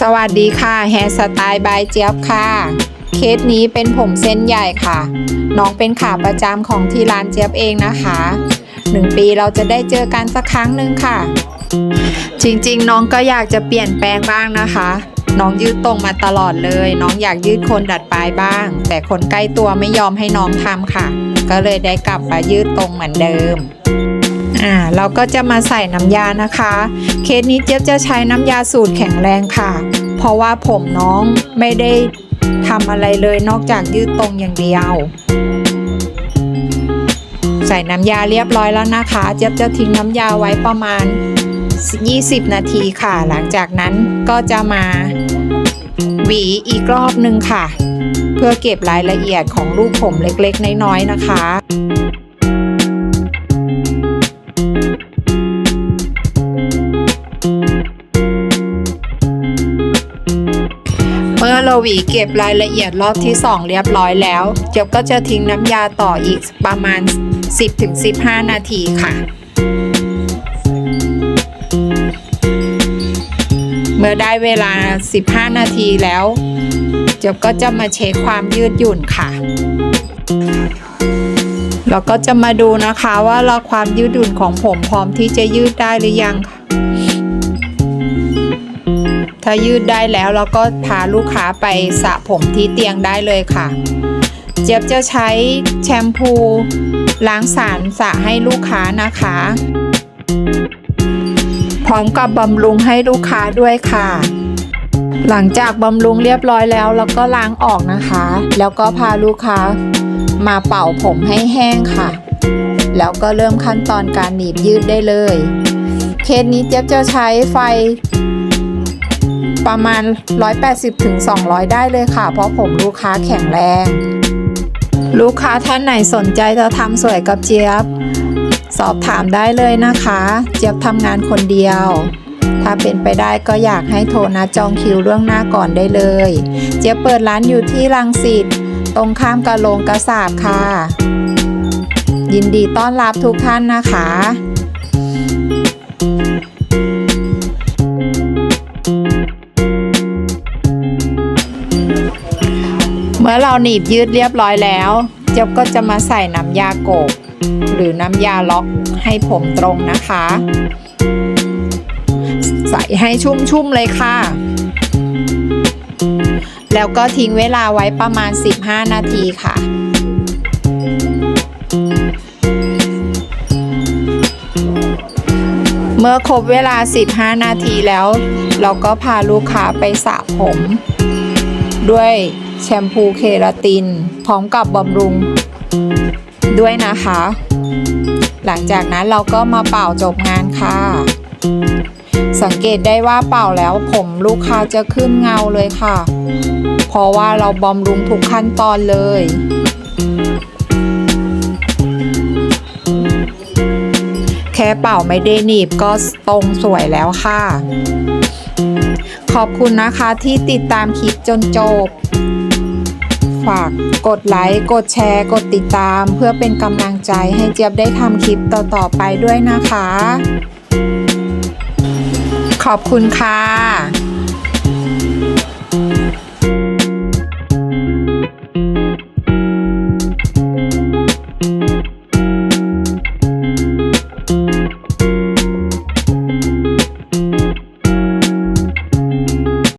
สวัสดีค่ะแฮร์สไตล์บายเจี๊ยบค่ะ เคสนี้เป็นผมเส้นใหญ่ค่ะ น้องเป็นขาประจำของที่ร้านเจี๊ยบเองนะคะหนึ่งปีเราจะได้เจอกันสักครั้งหนึ่งค่ะ จริงๆ น้องก็อยากจะเปลี่ยนแปลงบ้างนะคะ น้องยืดตรงมาตลอดเลย น้องอยากยืดคนดัดปลายบ้าง แต่คนใกล้ตัวไม่ยอมให้น้องทำค่ะ ก็เลยได้กลับมายืดตรงเหมือนเดิม อ่าเราก็จะมาใส่น้ำยานะคะ เคสนี้เจี๊ยบจะใช้น้ำยาสูตรแข็งแรงค่ะ เพราะว่าผมน้องไม่ได้ทำอะไรเลยนอกจากยืดตรงอย่างเดียว ใส่น้ำยาเรียบร้อยแล้วนะคะ เจี๊ยบจะทิ้งน้ำยาไว้ประมาณ 20 นาทีค่ะ หลังจากนั้นก็จะมาหวีอีกรอบหนึ่งค่ะ เพื่อเก็บรายละเอียดของรูปผมเล็กๆ น้อยๆนะคะ มื่อเราหวีเก็บรายละเอียดรอบที่ 2 เรียบร้อยแล้ว เจี๊ยบก็จะทิ้งน้ำยาต่ออีกประมาณ 10-15 นาทีค่ะ เมื่อได้เวลา 15 นาทีแล้ว เจี๊ยบก็จะมาเช็คความยืดหยุ่นค่ะเราก็จะมาดูนะคะว่าเราความยืดหยุ่นของผมพร้อมที่จะยืดได้หรือยังค่ะ ถ้ายืดได้แล้วเราก็พาลูกค้าไปสระผมที่เตียงได้เลยค่ะ เจี๊ยบจะใช้แชมพู ล้างสารสระให้ลูกค้านะคะ พร้อมกับบำรุงให้ลูกค้าด้วยค่ะหลังจากบำรุงเรียบร้อยแล้วเราก็ล้างออกนะคะ แล้วก็พาลูกค้ามาเป่าผมให้แห้งค่ะ แล้วก็เริ่มขั้นตอนการหนีบยืดได้เลย เคสนี้เจ๊บจะใช้ไฟ ประมาณ 180ถึง200 ได้เลยค่ะ เพราะผมลูกค้าแข็งแรง ลูกค้าท่านไหนสนใจจะทำสวยกับเจี๊ยบ สอบถามได้เลยนะคะ เจี๊ยบทำงานคนเดียว ถ้าเป็นไปได้ก็อยากให้โทรนัดจองคิวล่วงหน้าก่อนได้เลย เจี๊ยบเปิดร้านอยู่ที่รังสิตตรงข้ามกะโลงกระสาบค่ะ ยินดีต้อนรับทุกท่านนะคะ เมื่อเราหนีบยืดเรียบร้อยแล้ว เจี๊บก็จะมาใส่น้ำยาโกบหรือน้ำยาล็อกให้ผมตรงนะคะ ใส่ให้ชุ่มๆเลยค่ะ แล้วก็ทิ้งเวลาไว้ประมาณ 15 นาทีค่ะเมื่อครบเวลา 15 นาทีแล้ว เราก็พาลูกค้าไปสระผม ด้วย แชมพูเคราติน พร้อมกับบำรุง ด้วยนะคะ หลังจากนั้นเราก็มาเป่าจบงานค่ะ สังเกตได้ว่าเป่าแล้วผมลูกค้าจะขึ้นเงาเลยค่ะ เพราะว่าเราบำรุงทุกขั้นตอนเลยแค่เป่าไม่ได้หนีบก็ตรงสวยแล้วค่ะ ขอบคุณนะคะที่ติดตามคลิปจนจบ ฝากกดไลค์ กดแชร์ กดติดตาม เพื่อเป็นกำลังใจให้เจี๊ยบได้ทำคลิปต่อๆไปด้วยนะคะ ขอบคุณค่ะ